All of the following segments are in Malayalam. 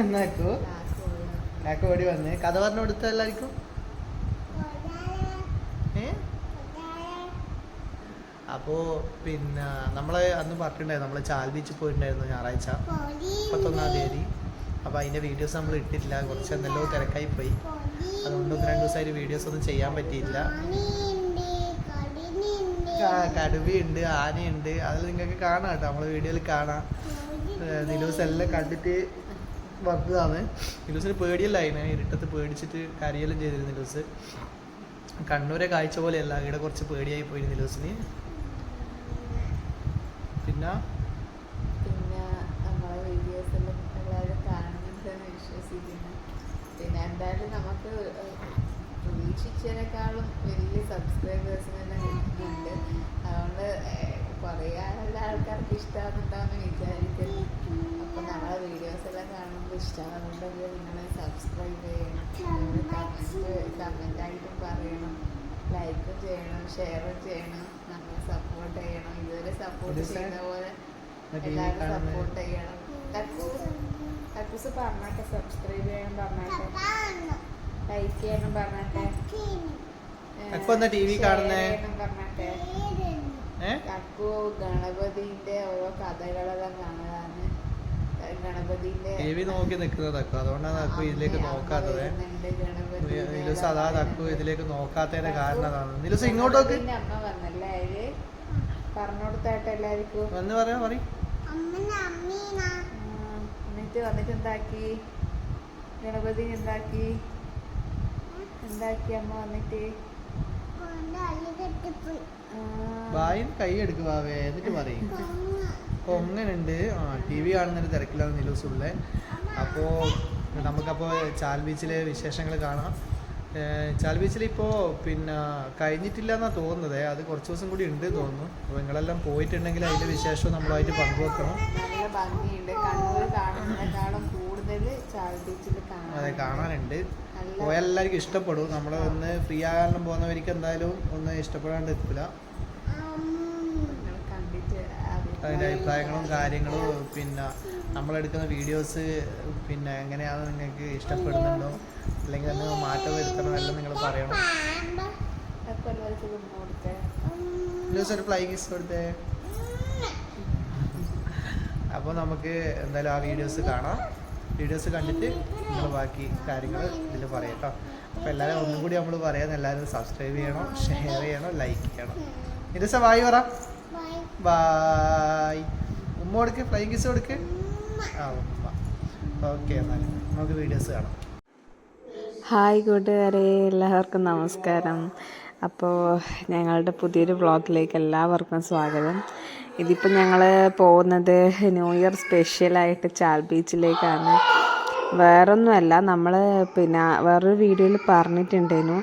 എന്നാക്കോ? കാക്ക ഓടി വന്ന്. കഥ പറഞ്ഞു കൊടുത്ത എല്ലാവർക്കും? ഏ? അപ്പോൾ പിന്നെ നമ്മൾ അന്ന് പറഞ്ഞിട്ടുണ്ടായിരുന്നു നമ്മൾ ചാൽ ബീച്ചിൽ പോയിട്ടുണ്ടായിരുന്നു ഞായറാഴ്ച മുപ്പത്തൊന്നാം തീയതി. അപ്പോൾ അതിന്റെ വീഡിയോസ് നമ്മൾ ഇട്ടിട്ടില്ല കുറച്ച് എന്തെല്ലോ തിരക്കായി പോയി. അതുകൊണ്ട് ഒന്ന് രണ്ട് ദിവസമായിട്ട് വീഡിയോസ് ഒന്നും ചെയ്യാൻ പറ്റിയില്ല കടുവയുണ്ട് ആനയുണ്ട്. അതിൽ നിങ്ങൾക്ക് കാണാം കേട്ടോ. നമ്മൾ വീഡിയോയിൽ കാണാം. നിലൂസ് എല്ലാം കണ്ടിട്ട് വന്നതാണ്. നിലൂസിന് പേടിയല്ലായിരുന്നു ഇരുട്ടത്ത് പേടിച്ചിട്ട് കരയെല്ലാം ചെയ്തിരുന്നു നിലൂസ്. കണ്ണൂരെ കാഴ്ച പോലെയല്ല. ഇവിടെ കുറച്ച് പേടിയായി പോയി നിലൂസിന്. പിന്നെ? പിന്നെ എന്തായാലും നമുക്ക് പ്രതീക്ഷിച്ചതിനേക്കാളും വലിയ സബ്സ്ക്രൈബേഴ്സിനെല്ലാം കിട്ടുന്നുണ്ട് അതുകൊണ്ട് കുറേ ആളുടെ ആൾക്കാർക്ക് ഇഷ്ടമാകുന്നുണ്ടാവുമെന്ന് വിചാരിക്കുന്നു. അപ്പം നമ്മളെ വീഡിയോസ് എല്ലാം കാണുമ്പോൾ ഇഷ്ടമാകുന്നുണ്ടെങ്കിൽ നിങ്ങൾ സബ്സ്ക്രൈബ് ചെയ്യണം. കമന്റ് കമന്റായിട്ടും പറയണം. ലൈക്കും ചെയ്യണം ഷെയറും ചെയ്യണം. നമ്മളെ സപ്പോർട്ട് ചെയ്യണം. ഇതുവരെ സപ്പോർട്ട് ചെയ്യുന്ന പോലെ എല്ലാവരും സപ്പോർട്ട് ചെയ്യണം. കക്കൂസ് കക്കൂസ് പറഞ്ഞാട്ടെ സബ്സ്ക്രൈബ് ചെയ്യാൻ പറഞ്ഞാട്ടെ. ലൈക്ക് ചെയ്യണം പറഞ്ഞാട്ടെ. ടി വി കാണുന്നേ? പറഞ്ഞാട്ടെ. കക്കു ഗണപതിന്റെ ഓരോ കഥകളെല്ലാം കാണാന്. ഗണപതിന്റെ ടി വി നോക്കി നിൽക്കുന്നത് തക്കു അതുകൊണ്ടാണ് തക്കു ഇതിലേക്ക് നോക്കാത്തത്. നിലുസ് അതാ തക്കു ഇതിലേക്ക് നോക്കാത്തതിന്റെ കാരണം അതാണ്. നിലുസ് നിലൂസ് ഇങ്ങോട്ട് നോക്ക്. അമ്മ വന്നല്ലേ അതിൽ പറഞ്ഞു കൊടുത്തായിട്ട് എല്ലാവർക്കും. വന്ന് പറയാ പറ. എന്നിട്ട് വന്നിട്ട് എന്താക്കി? ഗണപതി എന്താക്കി? എന്താക്കി അമ്മ വന്നിട്ട്? ബായിന് കൈ എടുക്ക് വാവേ എന്നിട്ട് പറയും. കൊങ്ങനുണ്ട്. ആ ടി വി കാണുന്നൊരു തിരക്കിലാണ് നിലൂസുള്ളേ അപ്പോൾ നമുക്കപ്പോൾ ചാൽ ബീച്ചിലെ വിശേഷങ്ങൾ കാണാം. ചാൽ ബീച്ചിൽ ഇപ്പോൾ പിന്നെ കഴിഞ്ഞിട്ടില്ല എന്നാണ് തോന്നുന്നത്. അത് കുറച്ച് ദിവസം കൂടി ഉണ്ട് തോന്നുന്നു. അപ്പോൾ നിങ്ങളെല്ലാം പോയിട്ടുണ്ടെങ്കിൽ അതിന്റെ വിശേഷം നമ്മളായിട്ട് പങ്കുവെക്കണം. അതെ കാണാനുണ്ട്. പോയാൽ എല്ലാവർക്കും ഇഷ്ടപ്പെടും. നമ്മൾ ഒന്ന് ഫ്രീ ആകാനും പോകുന്നവർക്ക് എന്തായാലും ഒന്ന് ഇഷ്ടപ്പെടാണ്ട് എത്തില്ല. അതിന്റെ അഭിപ്രായങ്ങളും കാര്യങ്ങളും പിന്നെ നമ്മളെടുക്കുന്ന വീഡിയോസ് പിന്നെ എങ്ങനെയാണ് നിങ്ങൾക്ക് ഇഷ്ടപ്പെടുന്നുണ്ടോ? അല്ലെങ്കിൽ അത് മാറ്റം വരുത്തണം എല്ലാം നിങ്ങൾ പറയണം. ഒരു ഫ്ലൈ കിസ് കൊടുത്തേ. അപ്പോൾ നമുക്ക് എന്തായാലും ആ വീഡിയോസ് കാണാം. വീഡിയോസ് കണ്ടിട്ട് നമ്മൾ ബാക്കി കാര്യങ്ങൾ ഇതിൽ പറയാം കേട്ടോ അപ്പോൾ എല്ലാവരും ഒന്നും കൂടി നമ്മൾ പറയാൻ എല്ലാവരും സബ്സ്ക്രൈബ് ചെയ്യണം ഷെയർ ചെയ്യണം ലൈക്ക് ചെയ്യണം. ഇരസ വായി പറ. ബായ് ഉമ്മ കൊടുക്ക് ഫ്ലൈങ് കിസ് കൊടുക്ക്. ആ ഉമ്മ. ഓക്കെ എന്നാൽ നമുക്ക് വീഡിയോസ് കാണാം. ഹായ് കൂട്ടുകാരെ. എല്ലാവർക്കും നമസ്കാരം. അപ്പോൾ ഞങ്ങളുടെ പുതിയൊരു വ്ളോഗിലേക്ക് എല്ലാവർക്കും സ്വാഗതം. ഇതിപ്പോൾ ഞങ്ങൾ പോകുന്നത് ന്യൂ ഇയർ സ്പെഷ്യലായിട്ട് ചാൽ ബീച്ചിലേക്കാണ് വേറൊന്നുമല്ല നമ്മൾ പിന്നെ വേറൊരു വീഡിയോയിൽ പറഞ്ഞിട്ടുണ്ടായിരുന്നു.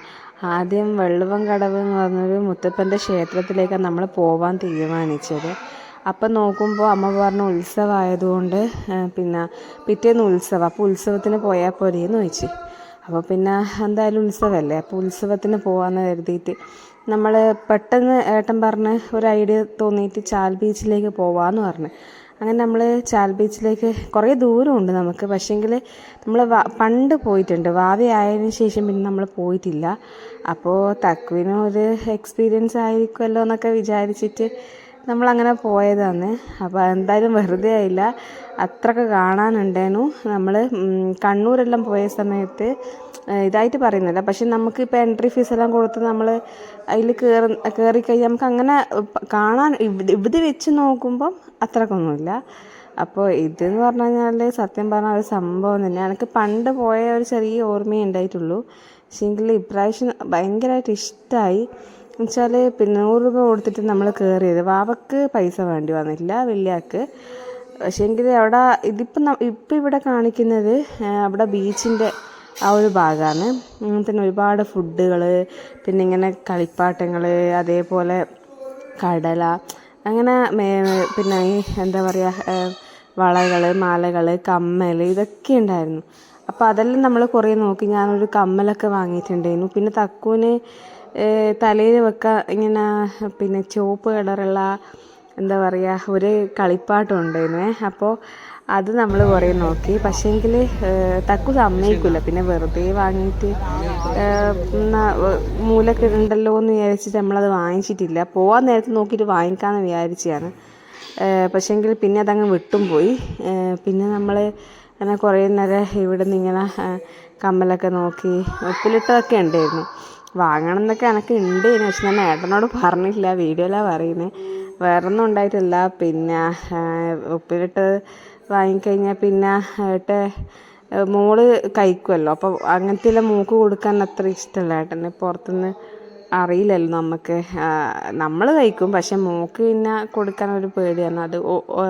ആദ്യം വെള്ളുവം കടവ് എന്ന് പറഞ്ഞൊരു മുത്തപ്പന്റെ ക്ഷേത്രത്തിലേക്കാണ് നമ്മൾ പോവാൻ തീരുമാനിച്ചത്. അപ്പം നോക്കുമ്പോൾ അമ്മ പറഞ്ഞ ഉത്സവമായതുകൊണ്ട് പിന്നെ പിറ്റേന്ന് ഉത്സവം. അപ്പോൾ ഉത്സവത്തിന് പോയാൽ പോരെയെന്ന് ചോദിച്ചു. അപ്പോൾ പിന്നെ എന്തായാലും ഉത്സവമല്ലേ അപ്പോൾ ഉത്സവത്തിന് പോകാമെന്ന് കരുതിയിട്ട് നമ്മൾ പെട്ടെന്ന് ഏട്ടൻ പറഞ്ഞ് ഒരു ഐഡിയ തോന്നിയിട്ട് ചാൽ ബീച്ചിലേക്ക് പോവാമെന്ന് പറഞ്ഞു. അങ്ങനെ നമ്മൾ ചാൽ ബീച്ചിലേക്ക് കുറേ ദൂരമുണ്ട് നമുക്ക്. പക്ഷേങ്കിൽ നമ്മൾ പണ്ട് പോയിട്ടുണ്ട്. വാവി ആയതിനു ശേഷം പിന്നെ നമ്മൾ പോയിട്ടില്ല. അപ്പോൾ തക്കുവിനും ഒരു എക്സ്പീരിയൻസ് ആയിരിക്കുമല്ലോ എന്നൊക്കെ വിചാരിച്ചിട്ട് നമ്മളങ്ങനെ പോയതാണ്. അപ്പോൾ എന്തായാലും വെറുതെ ആയില്ല. അത്രയൊക്കെ കാണാനുണ്ടേനു നമ്മൾ കണ്ണൂരെല്ലാം പോയ സമയത്ത് ഇതായിട്ട് പറയുന്നില്ല. പക്ഷെ നമുക്ക് ഇപ്പോൾ എൻട്രി ഫീസ് എല്ലാം കൊടുത്ത് നമ്മൾ അതിൽ കയറി കയറിക്കഴിഞ്ഞാൽ നമുക്ക് അങ്ങനെ കാണാൻ ഇവിടെ വെച്ച് നോക്കുമ്പം അത്രക്കൊന്നുമില്ല. അപ്പോൾ ഇതെന്ന് പറഞ്ഞു കഴിഞ്ഞാൽ സത്യം പറഞ്ഞാൽ ഒരു സംഭവം തന്നെ. എനിക്ക് പണ്ട് പോയ ഒരു ചെറിയ ഓർമ്മയേ ഉണ്ടായിട്ടുള്ളൂ. പക്ഷേങ്കിൽ ഇപ്രാവശ്യം ഭയങ്കരമായിട്ട് ഇഷ്ടമായി എന്നുവെച്ചാൽ പിന്നെ നൂറ് രൂപ കൊടുത്തിട്ട് നമ്മൾ കയറിയത് വാവക്ക് പൈസ വേണ്ടി വന്നില്ല വലിയാക്ക്. പക്ഷേങ്കിൽ അവിടെ ഇതിപ്പം ഇപ്പം ഇവിടെ കാണിക്കുന്നത് അവിടെ ബീച്ചിന്റെ ആ ഒരു ഭാഗമാണ് പിന്നെ ഒരുപാട് ഫുഡുകൾ പിന്നെ ഇങ്ങനെ കളിപ്പാട്ടങ്ങൾ അതേപോലെ കടല അങ്ങനെ പിന്നെ എന്താ പറയുക വളകൾ മാലകൾ കമ്മൽ ഇതൊക്കെ ഉണ്ടായിരുന്നു. അപ്പോൾ അതെല്ലാം നമ്മൾ കുറേ നോക്കി ഞാനൊരു കമ്മലൊക്കെ വാങ്ങിയിട്ടുണ്ടായിരുന്നു. പിന്നെ തക്കുവിന് തലയിൽ വെക്കാൻ ഇങ്ങനെ പിന്നെ ചുവപ്പ് കളറുള്ള എന്താ പറയുക ഒരു കളിപ്പാട്ടം ഉണ്ടായിരുന്നേ അപ്പോൾ അത് നമ്മൾ കുറേ നോക്കി. പക്ഷേ പക്ഷേങ്കിൽ തക്കു സമ്മതിക്കില്ല പിന്നെ വെറുതെ വാങ്ങിയിട്ട് മൂലൊക്കെ ഉണ്ടല്ലോ എന്ന് വിചാരിച്ചിട്ട് നമ്മളത് വാങ്ങിച്ചിട്ടില്ല. പോകാൻ നേരത്ത് നോക്കിയിട്ട് വാങ്ങിക്കാമെന്ന് വിചാരിച്ചതാണ്. പക്ഷേങ്കിൽ പിന്നെ അതങ്ങ് വിട്ടും പോയി. പിന്നെ നമ്മൾ അങ്ങനെ കുറേ നേരം ഇവിടെ നിന്ന് ഇങ്ങനെ കമ്മലൊക്കെ നോക്കി ഉപ്പിലിട്ടതൊക്കെ ഉണ്ടായിരുന്നു. വാങ്ങണം എന്നൊക്കെ എനിക്ക് ഉണ്ട് പക്ഷെ ഞാൻ ഏട്ടനോട് പറഞ്ഞില്ല വീഡിയോയിലാണ് പറയുന്നത് വേറെ ഒന്നും ഉണ്ടായിട്ടില്ല. പിന്നെ ഉപ്പിലിട്ട് വാങ്ങിക്കഴിഞ്ഞാൽ പിന്നെ ഏട്ടെ മോൾ കഴിക്കുമല്ലോ അപ്പോൾ അങ്ങനത്തെ മൂക്ക് കൊടുക്കാൻ അത്ര ഇഷ്ടമല്ല. ഏട്ടന് പുറത്തുനിന്ന് അറിയില്ലല്ലോ നമുക്ക് നമ്മൾ കഴിക്കും. പക്ഷെ മോക്ക് പിന്നെ കൊടുക്കാൻ ഒരു പേടിയാണ്. അത്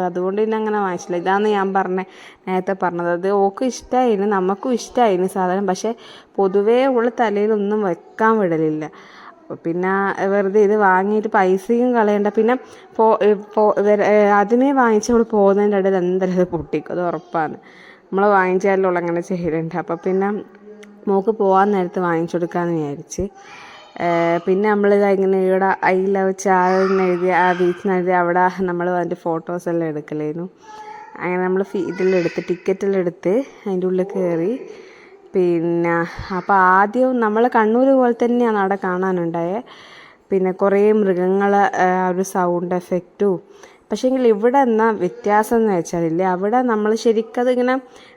അതുകൊണ്ട് പിന്നെ അങ്ങനെ വാങ്ങിച്ചില്ല. ഇതാണ് ഞാൻ പറഞ്ഞ നേരത്തെ പറഞ്ഞത്. അത് ഓക്ക് ഇഷ്ടമായിരുന്നു നമുക്കും ഇഷ്ടമായിരുന്നു സാധനം. പക്ഷെ പൊതുവേ ഉള്ള തലയിലൊന്നും വെക്കാൻ വിടലില്ല. പിന്നെ വെറുതെ ഇത് വാങ്ങിയിട്ട് പൈസയും കളയണ്ട. പിന്നെ പോ അതിനെ വാങ്ങിച്ച് നമ്മൾ പോകുന്നതിന്റെ ഇടയിൽ എന്തായാലും അത് പൊട്ടിക്കും? അത് ഉറപ്പാണ്. നമ്മൾ വാങ്ങിച്ചാലുള്ള അങ്ങനെ ചെയ്യലുണ്ട്. അപ്പോൾ പിന്നെ മോക്ക് പോകാൻ നേരത്ത് വാങ്ങിച്ചു കൊടുക്കാമെന്ന് വിചാരിച്ച്. പിന്നെ നമ്മൾ ഇങ്ങനെ ഇവിടെ ഐ ലവ് ചാലെന്ന് എഴുതി ആ ബീച്ചിന് എഴുതി അവിടെ നമ്മൾ അതിന്റെ ഫോട്ടോസ് എല്ലാം എടുക്കലായിരുന്നു അങ്ങനെ നമ്മൾ ഇതിലെടുത്ത് എടുത്ത് അതിന്റെ ഉള്ളിൽ കയറി പിന്നെ അപ്പോൾ ആദ്യം നമ്മൾ കണ്ണൂർ പോലെ തന്നെയാണ് അവിടെ കാണാനുണ്ടായത് പിന്നെ കുറേ മൃഗങ്ങൾ ആ, ഒരു സൗണ്ട് എഫക്റ്റും പക്ഷേങ്കിൽ ഇവിടെ എന്നാ വ്യത്യാസം എന്ന് വെച്ചാലില്ലേ അവിടെ നമ്മൾ ശരിക്കത് ഇങ്ങനെ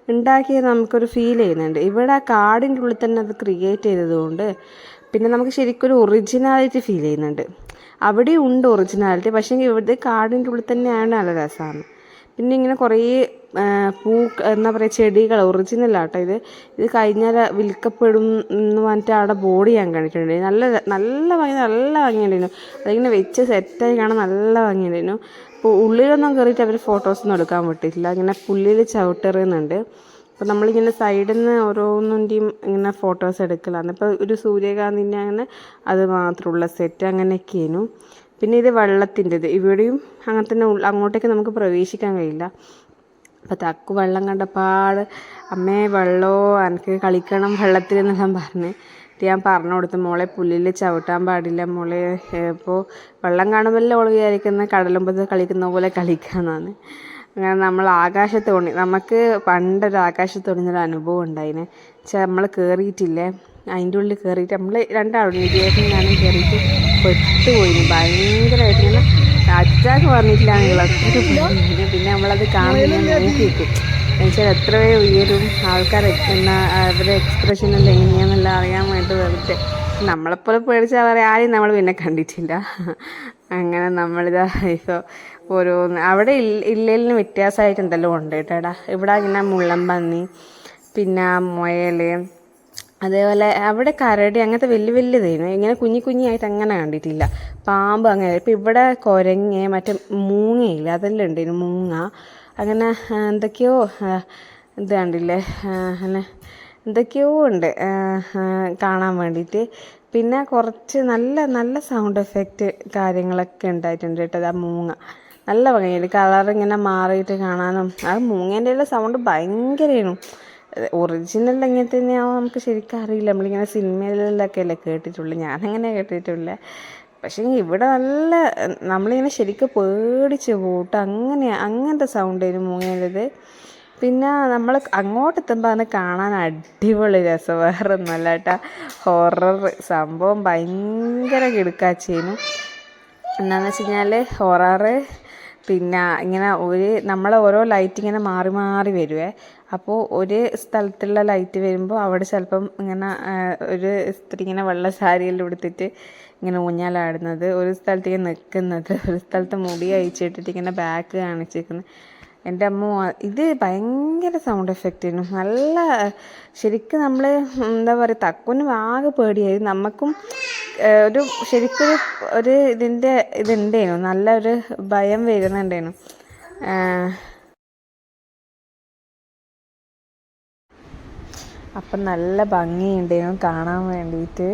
ഉണ്ടാക്കിയത് നമുക്കൊരു ഫീൽ ചെയ്യുന്നുണ്ട്. ഇവിടെ കാടിന്റെ ഉള്ളിൽ തന്നെ അത് ക്രിയേറ്റ് ചെയ്തതുകൊണ്ട് പിന്നെ നമുക്ക് ശരിക്കും ഒരു ഒറിജിനാലിറ്റി ഫീൽ ചെയ്യുന്നുണ്ട്. അവിടെ ഉണ്ട് ഒറിജിനാലിറ്റി പക്ഷേ ഇവിടെ കാടിന്റെ ഉള്ളിൽ തന്നെയാണ് നല്ല രസമാണ് പിന്നെ ഇങ്ങനെ കുറേ പൂ എന്താ പറയുക ചെടികൾ ഒറിജിനൽ ആട്ടോ ഇത്. ഇത് കഴിഞ്ഞാൽ വിൽക്കപ്പെടും എന്ന് പറഞ്ഞിട്ട് അവിടെ ബോർഡ് ഞാൻ കണ്ടിട്ടുണ്ട്. നല്ല നല്ല ഭംഗി നല്ല ഭംഗിയുണ്ടായിരുന്നു. അതിങ്ങനെ വെച്ച് സെറ്റായി കാണാൻ നല്ല ഭംഗിയുണ്ടായിരുന്നു. അപ്പോൾ ഉള്ളിലൊന്നും കയറിയിട്ട് അവർ ഫോട്ടോസൊന്നും എടുക്കാൻ പറ്റിയിട്ടില്ല ഇങ്ങനെ പുല്ലിൽ ചവിട്ടെറിയുന്നുണ്ട്. അപ്പോൾ നമ്മളിങ്ങനെ സൈഡിൽ നിന്ന് ഓരോന്നിന്റെയും ഇങ്ങനെ ഫോട്ടോസ് എടുക്കലാണ്. ഇപ്പോൾ ഒരു സൂര്യകാന്തിന്റെ അങ്ങനെ അത് മാത്രമുള്ള സെറ്റ് അങ്ങനെയൊക്കെയായിരുന്നു. പിന്നെ ഇത് വെള്ളത്തിന്റെത്. ഇവിടെയും അങ്ങനെ തന്നെ അങ്ങോട്ടേക്ക് നമുക്ക് പ്രവേശിക്കാൻ കഴിയില്ല. അപ്പോൾ തക്കു വെള്ളം കണ്ടപ്പാട് അമ്മേ വെള്ളമോ എനിക്ക് കളിക്കണം വെള്ളത്തിൽ എന്നെല്ലാം പറഞ്ഞ്. ഞാൻ പറഞ്ഞു കൊടുത്തു മോളെ പുല്ലിൽ ചവിട്ടാൻ പാടില്ല മോളെ. ഇപ്പോൾ വെള്ളം കാണുമ്പോൾ ഓൾ വിചാരിക്കുന്ന കടലുമ്പത്ത് കളിക്കുന്ന പോലെ കളിക്കാമെന്നാണ് അങ്ങനെ നമ്മൾ ആകാശത്ത് തോണി നമുക്ക് പണ്ടൊരു ആകാശത്ത് ആകാശത്തോണിന്നൊരു അനുഭവം ഉണ്ടായിന്. വെച്ചാൽ നമ്മൾ കയറിയിട്ടില്ലേ അതിന്റെ ഉള്ളിൽ കയറിയിട്ട് നമ്മൾ രണ്ടാളും നിധിയേട്ടൻ ഞാനും കയറിയിട്ട് പെട്ടുപോയിന്. ഭയങ്കരമായിട്ട് ഇങ്ങനെ അറ്റാക്ക് പറഞ്ഞിട്ടില്ല നിങ്ങൾ. പിന്നെ നമ്മളത് കാണുന്ന നോക്കി നിൽക്കും എന്നുവെച്ചാൽ എത്രയോ ഉയരും ആൾക്കാർ എന്ന അവരുടെ എക്സ്പ്രഷൻ എല്ലാം എങ്ങനെയാണെന്നെല്ലാം അറിയാൻ വേണ്ടി വെറുതെ നമ്മളെപ്പോലെ പേടിച്ചാൽ അവരെ ആരെയും നമ്മൾ പിന്നെ കണ്ടിട്ടില്ല. അങ്ങനെ നമ്മളിതാ ഇപ്പോൾ ഓരോ അവിടെ ഇല്ല ഇല്ലേലിന് വ്യത്യാസമായിട്ട് എന്തെല്ലാം ഉണ്ട് കേട്ടോ ഇവിടെ ഇങ്ങനെ മുള്ളൻ പന്നി പിന്നെ മുയൽ അതേപോലെ അവിടെ കരടി അങ്ങനത്തെ വലിയ വലിയതായിരുന്നു ഇങ്ങനെ കുഞ്ഞി കുഞ്ഞായിട്ട് അങ്ങനെ കണ്ടിട്ടില്ല. പാമ്പ് അങ്ങനെ. ഇപ്പം ഇവിടെ കുരങ്ങ് മറ്റേ മൂങ്ങയില്ല? അതെല്ലാം ഉണ്ടായിരുന്നു മൂങ്ങ. അങ്ങനെ എന്തൊക്കെയോ ഇത് കണ്ടില്ലേ? അങ്ങനെ എന്തൊക്കെയോ ഉണ്ട് കാണാൻ വേണ്ടിയിട്ട്. പിന്നെ കുറച്ച് നല്ല നല്ല സൗണ്ട് എഫക്റ്റ് കാര്യങ്ങളൊക്കെ ഉണ്ടായിട്ടുണ്ട് കേട്ടോ. ആ മൂങ്ങ. നല്ല ഭംഗിയുണ്ട്. കളർ ഇങ്ങനെ മാറിയിട്ട് കാണാനും. ആ മൂങ്ങേന്റെ സൗണ്ട് ഭയങ്കരമായിരുന്നു ഒറിജിനൽ എങ്ങനെ തന്നെയാവും നമുക്ക് ശരിക്കും അറിയില്ല. നമ്മളിങ്ങനെ സിനിമയിലൊക്കെ അല്ലേ കേട്ടിട്ടുള്ളൂ. ഞാനങ്ങനെ കേട്ടിട്ടില്ല. പക്ഷേ ഇവിടെ നല്ല നമ്മളിങ്ങനെ ശരിക്കും പേടിച്ച് പോട്ട് അങ്ങനെ അങ്ങനത്തെ സൗണ്ട് ആയിരുന്നു മൂങ്ങേന്റെത്. പിന്നെ നമ്മൾ അങ്ങോട്ട് എത്തുമ്പോൾ അത് കാണാൻ അടിപൊളി രസം. വേറെ ഒന്നുമല്ല കേട്ടോ. ഹൊറർ സംഭവം ഭയങ്കര കിടുക്കാച്ചേനു. എന്താണെന്ന് വെച്ച് കഴിഞ്ഞാൽ ഹൊററ് പിന്നെ ഇങ്ങനെ ഒരു നമ്മളെ ഓരോ ലൈറ്റ് ഇങ്ങനെ മാറി മാറി വരുവേ. അപ്പോൾ ഒരു സ്ഥലത്തുള്ള ലൈറ്റ് വരുമ്പോൾ അവിടെ ചിലപ്പം ഇങ്ങനെ ഒരു സ്ത്രീ ഇങ്ങനെ വെള്ള സാരിയെല്ലാം ഉടുത്തിട്ട് ഇങ്ങനെ ഊഞ്ഞാലാടുന്നത് ഒരു സ്ഥലത്ത് ഇങ്ങനെ നിൽക്കുന്നത് ഒരു സ്ഥലത്ത് മുടി അയച്ചിട്ടിട്ട് ഇങ്ങനെ ബാക്ക് കാണിച്ചിരിക്കുന്നത് എന്റെ അമ്മ ഇത് ഭയങ്കര സൗണ്ട് എഫക്റ്റ് ആയിരുന്നു. നല്ല ശരിക്കും നമ്മൾ എന്താ പറയുക തക്കുനും ആകെ പേടിയായി. നമുക്കും ഒരു ശരിക്കൊരു ഒരു ഇതിന്റെ ഇതുണ്ടേനു. നല്ലൊരു ഭയം വരുന്നുണ്ടേനു. അപ്പം നല്ല ഭംഗിയുണ്ടായിരുന്നു കാണാൻ വേണ്ടിയിട്ട്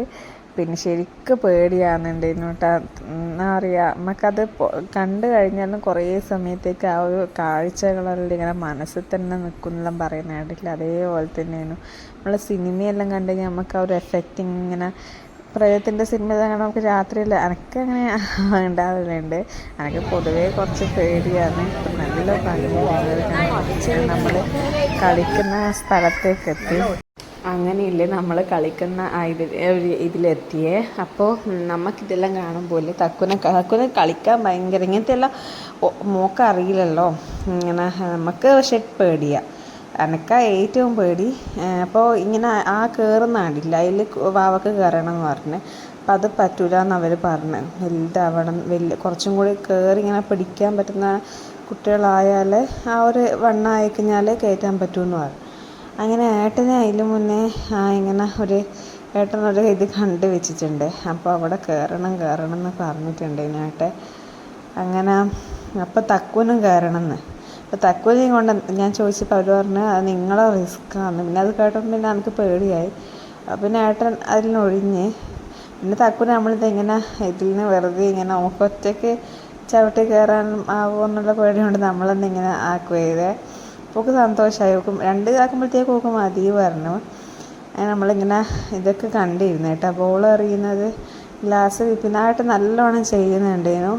പിന്നെ ശരിക്കും പേടിയാകുന്നുണ്ടായിരുന്നു കേട്ടോ എന്നാ പറയുക നമുക്കത് കണ്ടു കഴിഞ്ഞാലും കുറേ സമയത്തേക്ക് ആ ഒരു കാഴ്ചകളെല്ലാം ഇങ്ങനെ മനസ്സിൽ തന്നെ നിൽക്കുന്നെല്ലാം പറയുന്ന കേട്ടില്ല അതേപോലെ തന്നെയാണ് നമ്മൾ സിനിമയെല്ലാം കണ്ടു കഴിഞ്ഞാൽ നമുക്ക് ആ ഒരു എഫക്റ്റ് ഇങ്ങനെ പ്രേതത്തിന്റെ സിനിമ കാണാൻ നമുക്ക് രാത്രിയിൽ എനക്ക് അങ്ങനെ ഉണ്ടാവലുണ്ട്. എനിക്ക് പൊതുവേ കുറച്ച് പേടിയാണ്. നല്ല ഭംഗിയാണ് നമ്മൾ കളിക്കുന്ന സ്ഥലത്തേക്ക് എത്തി. അങ്ങനെയില്ലേ നമ്മൾ കളിക്കുന്ന ഇതിലെത്തിയേ. അപ്പോൾ നമുക്കിതെല്ലാം കാണുമ്പോൾ തക്കുനെ തക്കുനെ കളിക്കാൻ ഭയങ്കര ഇങ്ങനത്തെ എല്ലാം മോക്കറിയില്ലല്ലോ ഇങ്ങനെ നമുക്ക് പക്ഷെ പേടിയാണ് എനക്കാ ഏറ്റവും പേടി. അപ്പോൾ ഇങ്ങനെ ആ കയറുന്ന കണ്ടില്ല അതിൽ വാവക്ക് കയറണം എന്ന് പറഞ്ഞു. അപ്പം അത് പറ്റൂല എന്ന് അവർ പറഞ്ഞു. വലുതാവണം വലിയ കുറച്ചും കൂടി കയറി ഇങ്ങനെ പിടിക്കാൻ പറ്റുന്ന കുട്ടികളായാൽ ആ ഒരു വണ്ണായി കഴിഞ്ഞാൽ കയറ്റാൻ പറ്റുമെന്ന് പറഞ്ഞു. അങ്ങനെ ഏട്ടനെ അതിന് മുന്നേ ആ ഇങ്ങനെ ഒരു ഏട്ടനൊരു ഇത് കണ്ടു വെച്ചിട്ടുണ്ട്. അപ്പോൾ അവിടെ കയറണം കയറണം എന്ന് പറഞ്ഞിട്ടുണ്ട് ഇതിനായിട്ട് അങ്ങനെ അപ്പോൾ തക്കുവിനും കയറണം എന്ന് അപ്പോൾ തക്കോലിയും കൊണ്ട് ഞാൻ ചോദിച്ചപ്പോൾ അവർ പറഞ്ഞു അത് നിങ്ങളെ റിസ്ക്കാണ് പിന്നെ അത് കേട്ടപ്പോൾ പിന്നെ എനിക്ക് പേടിയായി. അപ്പോൾ പിന്നെ ഏട്ടൻ അതിലൊഴിഞ്ഞ് പിന്നെ തക്കുവിനെ നമ്മളിത് ഇങ്ങനെ ഇതിൽ നിന്ന് വെറുതെ ഇങ്ങനെ നമുക്ക് ഒറ്റയ്ക്ക് ചവിട്ടി കയറാൻ ആവുമോ എന്നുള്ള പേടി കൊണ്ട് നമ്മളെന്നെ ഇങ്ങനെ ആക്കുകയത് അപ്പോൾ സന്തോഷമായി ഓക്കും രണ്ട് ഇതാക്കുമ്പോഴത്തേക്ക് ഓക്ക് മതി പറഞ്ഞു. അങ്ങനെ നമ്മളിങ്ങനെ ഇതൊക്കെ കണ്ടിരുന്നു കേട്ടോ. ബോൾ എറിയുന്നത് ഗ്ലാസ് വിപ്പിനായിട്ട് നല്ലോണം ചെയ്യുന്നുണ്ടേനു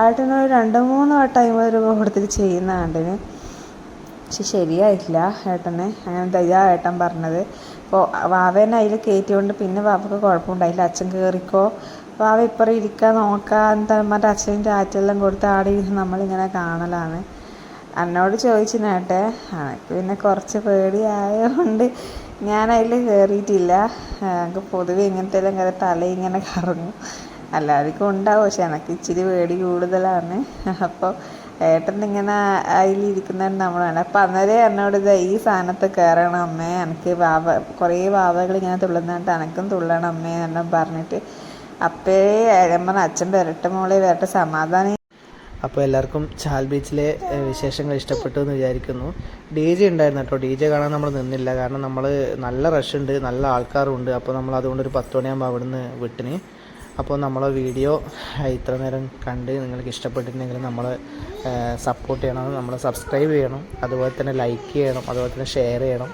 ആയിട്ടിന് ഒരു രണ്ട് മൂന്ന് വട്ടം അമ്പത് രൂപ കൊടുത്തിട്ട് ചെയ്യുന്ന ആണ്ടിന് പക്ഷെ ശരിയായിട്ടില്ല ഏട്ടനെ. അങ്ങനെ ധൈര്യ ഏട്ടൻ പറഞ്ഞത്. അപ്പോൾ വാവേനെ അതിൽ കയറ്റിക്കൊണ്ട് പിന്നെ വാവക്ക് കുഴപ്പമുണ്ടായില്ല അച്ഛൻ കയറിക്കോ വാവ ഇപ്പറ ഇരിക്കാൻ നോക്കാൻ മറ്റേ അച്ഛന്റെ ആറ്റെല്ലാം കൊടുത്ത് ആടെ നമ്മളിങ്ങനെ കാണലാണ്. എന്നോട് ചോദിച്ചു നേട്ടെ എനിക്ക് പിന്നെ കുറച്ച് പേടിയായതുകൊണ്ട് ഞാൻ അതിൽ കയറിയിട്ടില്ല എനിക്ക് പൊതുവെ ഇങ്ങനത്തെ എല്ലാം കയറി തല ഇങ്ങനെ കറങ്ങും. എല്ലാവർക്കും ഉണ്ടാവും. പക്ഷെ എനിക്ക് ഇച്ചിരി പേടി കൂടുതലാണ്. അപ്പോൾ ഏട്ടൻ ഇങ്ങനെ അതിലിരിക്കുന്നതാണ് നമ്മളാണ് അപ്പം അന്നേരം എന്നോട് ഇത് ഈ സാധനത്ത് കയറണം അമ്മേ. എനിക്ക് വാവ കുറേ വാവകൾ ഇങ്ങനെ തുള്ളുന്നതായിട്ട് എനക്കും തുള്ളണം അമ്മേ എന്നും പറഞ്ഞിട്ട് അപ്പേ നമ്മൾ അച്ഛൻ വരട്ടെ മോളെ വരട്ടെ സമാധാനം അപ്പോൾ എല്ലാവർക്കും ചാൽ ബീച്ചിലെ വിശേഷങ്ങൾ ഇഷ്ടപ്പെട്ടു എന്ന് വിചാരിക്കുന്നു. ഡി ജെ ഉണ്ടായിരുന്നു കേട്ടോ. ഡി ജെ കാണാൻ നമ്മൾ നിന്നില്ല. കാരണം നമ്മൾ നല്ല റഷ് ഉണ്ട്. നല്ല ആൾക്കാരുണ്ട്. അപ്പോൾ നമ്മൾ അതുകൊണ്ട് ഒരു പത്ത് മണിയാകുമ്പോൾ അവിടുന്ന് വിട്ടിന്. അപ്പോൾ നമ്മളെ വീഡിയോ ഇത്ര നേരം കണ്ട് നിങ്ങൾക്ക് ഇഷ്ടപ്പെട്ടിട്ടുണ്ടെങ്കിൽ നമ്മൾ സപ്പോർട്ട് ചെയ്യണം നമ്മൾ സബ്സ്ക്രൈബ് ചെയ്യണം അതുപോലെ തന്നെ ലൈക്ക് ചെയ്യണം അതുപോലെ തന്നെ ഷെയർ ചെയ്യണം.